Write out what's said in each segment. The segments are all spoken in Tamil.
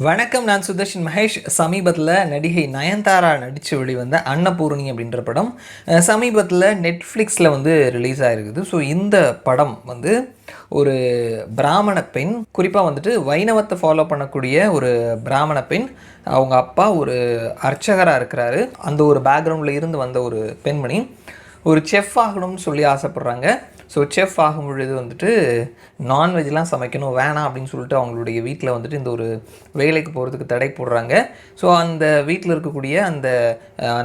வணக்கம் நான் சுதர்ஷன் மகேஷ். சமீபத்தில் நடிகை நயன்தாரா நடித்து வெளிவந்த அன்னபூரணி அப்படின்ற படம் சமீபத்தில் நெட்ஃப்ளிக்ஸில் வந்து ரிலீஸ் ஆகிருக்குது ஸோ இந்த படம் வந்து ஒரு பிராமண பெண் குறிப்பாக வந்துட்டு வைணவத்தை ஃபாலோ பண்ணக்கூடிய ஒரு பிராமண பெண். அவங்க அப்பா ஒரு அர்ச்சகராக இருக்கிறாரு. அந்த ஒரு பேக்ரவுண்டில் இருந்து வந்த ஒரு பெண்மணி. ஒரு செஃப் ஆகணும்னு சொல்லி ஆசைப்பட்றாங்க. ஸோ செஃப் ஆகும் பொழுது வந்துட்டு நான்வெஜ்லாம் சமைக்கணும் வேணாம் அப்படின்னு சொல்லிட்டு அவங்களுடைய வீட்டில் வந்துட்டு இந்த ஒரு வேலைக்கு போகிறதுக்கு தடை போடுறாங்க. ஸோ அந்த வீட்டில் இருக்கக்கூடிய அந்த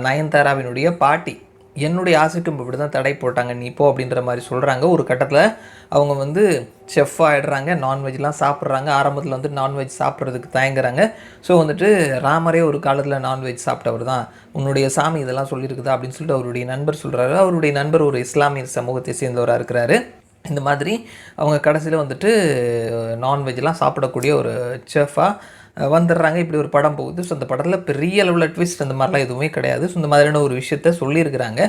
நயன்தாராவினுடைய பாட்டி என்னுடைய ஆசைக்கும் இப்படி தான் தடை போட்டாங்க நீ போ அப்படின்ற மாதிரி சொல்கிறாங்க ஒரு கட்டத்தில் அவங்க வந்து செஃப் ஆகிடுறாங்க நான்வெஜ்லாம் சாப்பிட்றாங்க. ஆரம்பத்தில் வந்து நான்வெஜ் சாப்பிட்றதுக்கு தயங்குறாங்க. ஸோ வந்துட்டு ராமரே ஒரு காலத்தில் நான்வெஜ் சாப்பிட்டவர் தான். உன்னுடைய சாமி இதெல்லாம் சொல்லியிருக்குதா அப்படின்னு சொல்லிட்டு அவருடைய நண்பர் சொல்கிறாரு அவருடைய நண்பர் ஒரு இஸ்லாமிய சமூகத்தை சேர்ந்தவராக இருக்கிறாரு. இந்த மாதிரி அவங்க கடைசியில் வந்துட்டு நான்வெஜ்லாம் சாப்பிடக்கூடிய ஒரு செஃபாக வந்துடுறாங்க. இப்படி ஒரு படம் போகுது. ஸோ அந்த படத்தில் பெரிய அளவில் ட்விஸ்ட் அந்த மாதிரிலாம் எதுவுமே கிடையாது. ஸோ இந்த மாதிரியான ஒரு விஷயத்த சொல்லியிருக்கிறாங்க.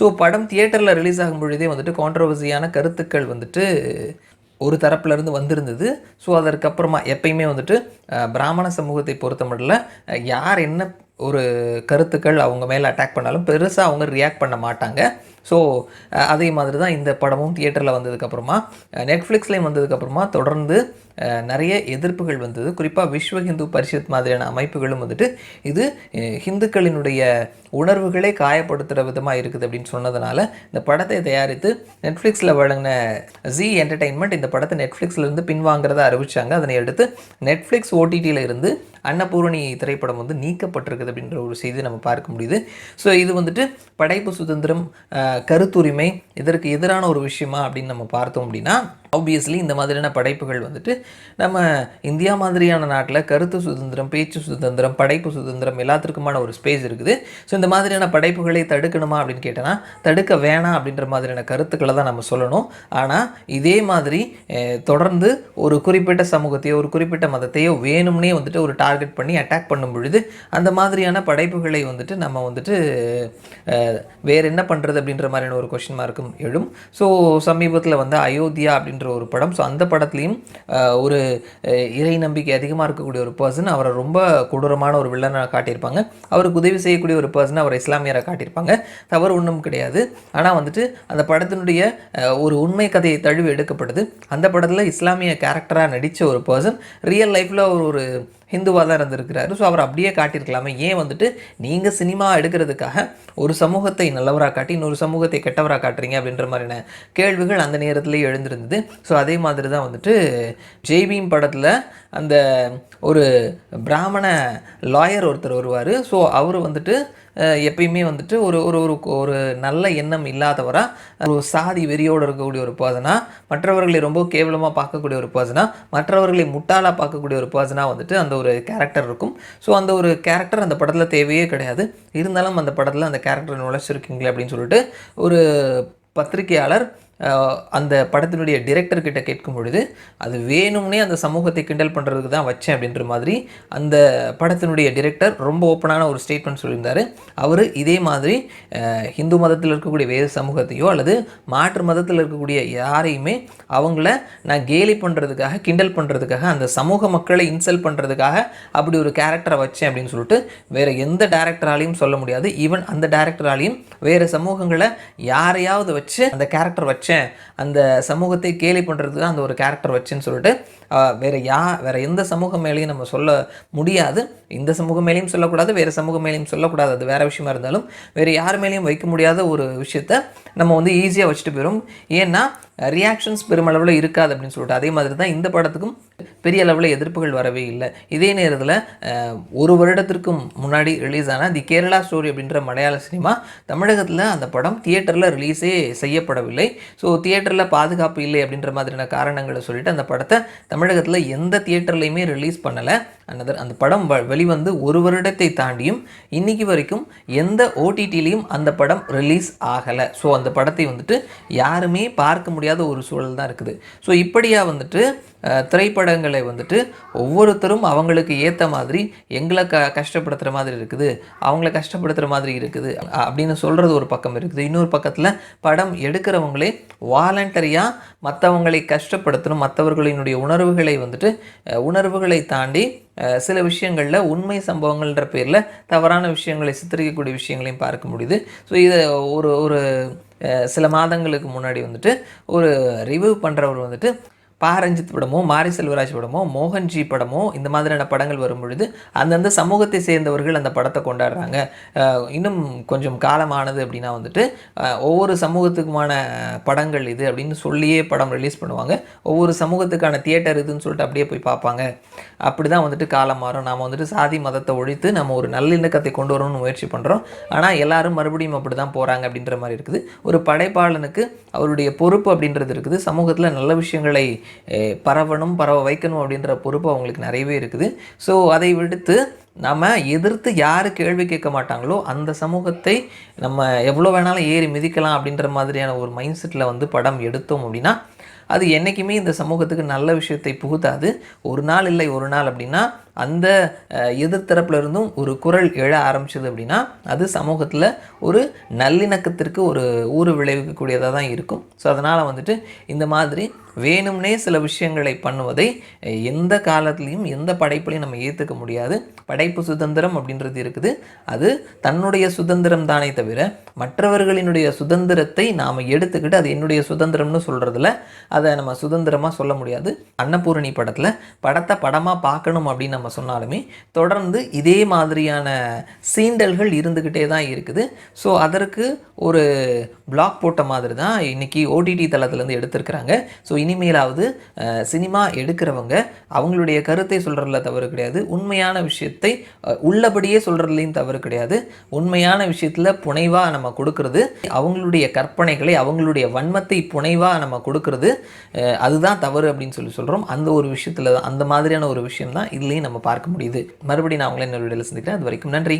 ஸோ படம் தியேட்டரில் ரிலீஸ் ஆகும் பொழுதே வந்துட்டு கான்ட்ரவர்சியான கருத்துக்கள் வந்துட்டு ஒரு தரப்புலேருந்து வந்திருந்தது. ஸோ அதற்கப்புறமா எப்பயுமே வந்துட்டு பிராமண சமூகத்தை பொறுத்த மட்டும் யார் என்ன ஒரு கருத்துக்கள் அவங்க மேலே அட்டாக் பண்ணாலும் பெருசாக அவங்க ரியாக்ட் பண்ண மாட்டாங்க. ஸோ அதே மாதிரி தான் இந்த படமும் தியேட்டரில் வந்ததுக்கப்புறமா நெட்ஃப்ளிக்ஸ்லேயும் வந்ததுக்கப்புறமா தொடர்ந்து நிறைய எதிர்ப்புகள் வந்தது. குறிப்பாக விஸ்வ ஹிந்து பரிஷத் மாதிரியான அமைப்புகளும் வந்துட்டு இது ஹிந்துக்களினுடைய உணர்வுகளே காயப்படுத்துகிற விதமாக இருக்குது அப்படின்னு சொன்னதுனால இந்த படத்தை தயாரித்து நெட்ஃப்ளிக்ஸில் வழங்கின ஜி என்டர்டெயின்மெண்ட் இந்த படத்தை நெட்ஃப்ளிக்ஸ்லேருந்து பின்வாங்கிறத அறிவிச்சாங்க. அதனை அடுத்து நெட்ஃப்ளிக்ஸ் ஓடிடியில் இருந்து அன்னபூரணி திரைப்படம் வந்து நீக்கப்பட்டிருக்குது அப்படின்ற ஒரு செய்தி நம்ம பார்க்க முடியுது. ஸோ இது வந்துட்டு படைப்பு சுதந்திரம் அஹ், கருத்துரிமை இதற்கு எதிரான ஒரு விஷயமா அப்படின்னு நம்ம பார்த்தோம் அப்படின்னா ஆப்வியஸ்லி இந்த மாதிரியான படைப்புகள் வந்துட்டு நம்ம இந்தியா மாதிரியான நாட்டில் கருத்து சுதந்திரம் பேச்சு சுதந்திரம் படைப்பு சுதந்திரம் எல்லாத்திற்குமான ஒரு ஸ்பேஸ் இருக்குது. ஸோ இந்த மாதிரியான படைப்புகளை தடுக்கணுமா அப்படின்னு கேட்டோன்னா தடுக்க வேணாம் அப்படின்ற மாதிரியான கருத்துக்களை தான் நம்ம சொல்லணும். ஆனால் இதே மாதிரி தொடர்ந்து ஒரு குறிப்பிட்ட சமூகத்தையோ ஒரு குறிப்பிட்ட மதத்தையோ வேணும்னே வந்துட்டு ஒரு டார்கெட் பண்ணி அட்டாக் பண்ணும் பொழுது அந்த மாதிரியான படைப்புகளை வந்துட்டு நம்ம வந்துட்டு வேறு என்ன பண்ணுறது அப்படின்ற மாதிரியான ஒரு கொஷின் மார்க்கும் எழும். ஸோ சமீபத்தில் வந்து அயோத்தியா அப்படின்ற ஒரு படம். ஸோ அந்த படத்துலேயும் ஒரு இறை நம்பிக்கை அதிகமாக இருக்கக்கூடிய ஒரு பர்சன் அவரை ரொம்ப கொடூரமான ஒரு வில்லனை காட்டியிருப்பாங்க. அவருக்கு உதவி செய்யக்கூடிய ஒரு பர்சன் அவரை இஸ்லாமியரை காட்டியிருப்பாங்க. தவறு ஒன்றும் கிடையாது. ஆனால் வந்துட்டு அந்த படத்தினுடைய ஒரு உண்மை கதையை தழுவி எடுக்கப்படுது. அந்த படத்தில் இஸ்லாமிய கேரக்டராக நடித்த ஒரு பர்சன் ரியல் லைஃப்பில் ஒரு ஒரு ஹிந்துவாக தான் இருந்திருக்கிறாரு. ஸோ அவர் அப்படியே காட்டியிருக்கலாமே. ஏன் வந்துட்டு நீங்கள் சினிமா எடுக்கிறதுக்காக ஒரு சமூகத்தை நல்லவராக காட்டி இன்னொரு சமூகத்தை கெட்டவராக காட்டுறீங்க அப்படின்ற மாதிரியான கேள்விகள் அந்த நேரத்திலே எழுந்திருந்தது. ஸோ அதே மாதிரி தான் வந்துட்டு ஜெய்பீம் படத்தில் அந்த ஒரு பிராமண லாயர் ஒருத்தர் வருவார். ஸோ அவர் வந்துட்டு எப்பயுமே வந்துட்டு ஒரு ஒரு ஒரு ஒரு நல்ல எண்ணம் இல்லாதவராக ஒரு சாதி வெறியோடு இருக்கக்கூடிய ஒரு பர்சனாக மற்றவர்களை ரொம்ப கேவலமாக பார்க்கக்கூடிய ஒரு பர்சனாக மற்றவர்களை முட்டாளாக பார்க்கக்கூடிய ஒரு பர்சனாக வந்துட்டு அந்த ஒரு கேரக்டர் இருக்கும். ஸோ அந்த ஒரு கேரக்டர் அந்த படத்தில் தேவையே கிடையாது. இருந்தாலும் அந்த படத்தில் அந்த கேரக்டர் நுழைச்சிருக்கீங்களே அப்படின்னு சொல்லிட்டு ஒரு பத்திரிகையாளர் அந்த படத்தினுடைய டிரெக்டர் கிட்ட கேட்கும் பொழுது அது வேணும்னே அந்த சமூகத்தை கிண்டல் பண்ணுறதுக்கு தான் வச்சேன் அப்படின்ற மாதிரி அந்த படத்தினுடைய டிரெக்டர் ரொம்ப ஓப்பனான ஒரு ஸ்டேட்மெண்ட் சொல்லியிருந்தார். அவர் இதே மாதிரி ஹிந்து மதத்தில் இருக்கக்கூடிய வேறு சமூகத்தையோ அல்லது மாற்று மதத்தில் இருக்கக்கூடிய யாரையுமே அவங்கள நான் கேலி பண்ணுறதுக்காக கிண்டல் பண்ணுறதுக்காக அந்த சமூக மக்களை இன்சல்ட் பண்ணுறதுக்காக அப்படி ஒரு கேரக்டரை வச்சேன் அப்படின்னு சொல்லிட்டு வேறு எந்த டேரக்டராலையும் சொல்ல முடியாது. ஈவன் அந்த டேரக்டராலையும் வேறு சமூகங்களை யாரையாவது வச்சு அந்த கேரக்டர் வச்சேன். அந்த சமூகத்தை கேலி பண்ணுறதுக்கு அந்த ஒரு கேரக்டர் வச்சேன்னு சொல்லிட்டு வேறு யா வேறு எந்த சமூகம் மேலேயும் நம்ம சொல்ல முடியாது. இந்த சமூக மேலேயும் சொல்லக்கூடாது வேறு சமூக மேலேயும் சொல்லக்கூடாது. அது வேறு விஷயமா இருந்தாலும் வேறு யார் மேலேயும் வைக்க முடியாத ஒரு விஷயத்த நம்ம வந்து ஈஸியாக வச்சுட்டு போயிடும் ஏன்னா ரியாக்ஷன்ஸ் பெருமளவில் இருக்காது அப்படின்னு சொல்லிட்டு அதே மாதிரி தான் இந்த படத்துக்கும் பெரிய அளவில் எதிர்ப்புகள் வரவே இல்லை. இதே நேரத்தில் ஒரு வருடத்திற்கும் முன்னாடி ரிலீஸ் ஆன தி கேரளா ஸ்டோரி அப்படின்ற மலையாள சினிமா தமிழகத்தில் அந்த படம் தியேட்டரில் ரிலீஸே செய்யப்படவில்லை. ஸோ தியேட்டரில் பாதுகாப்பு இல்லை அப்படின்ற மாதிரியான காரணங்களை சொல்லிட்டு அந்த படத்தை தமிழகத்தில் எந்த தியேட்டர்லையுமே ரிலீஸ் பண்ணலை. அந்த அந்த படம் வ- வெளிவந்து ஒரு வருடத்தை தாண்டியும் இன்றைக்கி வரைக்கும் எந்த ஓடிடிலையும் அந்த படம் ரிலீஸ் ஆகலை. ஸோ அந்த படத்தை வந்துட்டு யாருமே பார்க்க முடியாத ஒரு சூழல் தான் இருக்குது. ஸோ இப்படியா வந்துட்டு திரைப்படங்களை வந்துட்டு ஒவ்வொருத்தரும் அவங்களுக்கு ஏற்ற மாதிரி எங்களை க கஷ்டப்படுத்துகிற மாதிரி இருக்குது அவங்கள கஷ்டப்படுத்துகிற மாதிரி இருக்குது அப்படின்னு சொல்கிறது ஒரு பக்கம் இருக்குது. இன்னொரு பக்கத்தில் படம் எடுக்கிறவங்களே வாலண்டரியாக மற்றவங்களை கஷ்டப்படுத்தணும் மற்றவர்களினுடைய உணர்வுகளை வந்துட்டு உணர்வுகளை தாண்டி சில விஷயங்களில் உண்மை சம்பவங்கள்ன்ற பேரில் தவறான விஷயங்களை சித்தரிக்கக்கூடிய விஷயங்களையும் பார்க்க முடியுது. ஸோ இதை ஒரு ஒரு சில மாதங்களுக்கு முன்னாடி வந்துட்டு ஒரு ரிவ்யூ பண்ணுறவர் வந்துட்டு பாரஞ்சித் படமோ மாரி செல்வராஜ் படமோ மோகன்ஜி படமோ இந்த மாதிரியான படங்கள் வரும் பொழுது அந்தந்த சமூகத்தை சேர்ந்தவர்கள் அந்த படத்தை கொண்டாடுறாங்க. இன்னும் கொஞ்சம் காலமானது அப்படின்னா வந்துட்டு ஒவ்வொரு சமூகத்துக்குமான படங்கள் இது அப்படின்னு சொல்லியே படம் ரிலீஸ் பண்ணுவாங்க. ஒவ்வொரு சமூகத்துக்கான தியேட்டர் இதுன்னு சொல்லிட்டு அப்படியே போய் பார்ப்பாங்க. அப்படி தான் வந்துட்டு காலம் மாறும். நாம் வந்துட்டு சாதி மதத்தை ஒழித்து நம்ம ஒரு நல்லிணக்கத்தை கொண்டு வரணும்னு முயற்சி பண்ணுறோம் ஆனால் எல்லாரும் மறுபடியும் அப்படி தான் போகிறாங்க அப்படின்ற மாதிரி இருக்குது. ஒரு படைப்பாளனுக்கு அவருடைய பொறுப்பு அப்படின்றது இருக்குது. சமூகத்தில் நல்ல விஷயங்களை பரவணும் பரவ வைக்கணும் அப்படின்ற பொறுப்பு அவங்களுக்கு நிறையவே இருக்குது. ஸோ அதை விடுத்து நம்ம எதிர்த்து யார் கேள்வி கேட்க மாட்டாங்களோ அந்த சமூகத்தை நம்ம எவ்வளோ வேணாலும் ஏறி மிதிக்கலாம் அப்படின்ற மாதிரியான ஒரு மைண்ட் செட்டில் வந்து படம் எடுத்தோம் அப்படின்னா அது என்றைக்குமே இந்த சமூகத்துக்கு நல்ல விஷயத்தை புகுத்தாது. ஒரு நாள் இல்லை ஒரு நாள் அப்படின்னா அந்த அஹ், எதிர்த்தரப்புல இருந்தும் ஒரு குரல் எழ ஆரம்பிச்சது அப்படின்னா அது சமூகத்தில் ஒரு நல்லிணக்கத்திற்கு ஒரு ஊறு விளைவிக்கக்கூடியதாக தான் இருக்கும். ஸோ அதனால் வந்துட்டு இந்த மாதிரி வேணும்னே சில விஷயங்களை பண்ணுவதை எந்த காலத்துலேயும் எந்த படைப்புலையும் நம்ம ஏற்றுக்க முடியாது. படைப்பு சுதந்திரம் அப்படின்றது இருக்குது. அது தன்னுடைய சுதந்திரம் தானே தவிர மற்றவர்களினுடைய சுதந்திரத்தை நாம் எடுத்துக்கிட்டு அது என்னுடைய சுதந்திரம்னு சொல்கிறதுல அதை நம்ம சுதந்திரமாக சொல்ல முடியாது. அன்னபூரணி படத்தில் படத்தை படமாக பார்க்கணும் அப்படின்னு நம்ம சொன்னாலுமே தொடர்ந்து இதே மாதிரியான சீண்டல்கள் இருந்துக்கிட்டே தான் இருக்குது. ஸோ அதற்கு ஒரு பிளாக் போட்ட மாதிரி தான் இன்னைக்கு ஓடிடி தளத்துலேருந்து எடுத்திருக்கிறாங்க. ஸோ இனிமேலாவது சினிமா எடுக்கிறவங்க அவங்களுடைய கருத்தை சொல்கிறதுல தவறு கிடையாது. உண்மையான விஷயத்தை உள்ளபடியே சொல்கிறதுலையும் தவறு கிடையாது. உண்மையான விஷயத்தில் புனைவாக நம்ம கொடுக்கறது அவங்களுடைய கற்பனைகளை அவங்களுடைய வன்மத்தை புனைவாக நம்ம கொடுக்கறது அதுதான் தவறு அப்படின்னு சொல்லி சொல்கிறோம் அந்த ஒரு விஷயத்தில் தான் அந்த மாதிரியான ஒரு விஷயம் தான் இதுலேயும் நம்ம பார்க்க முடியுது. மறுபடியும் நான் உங்களை இன்னொரு வீடியோவில் சந்திக்கிறேன். அது வரைக்கும் நன்றி.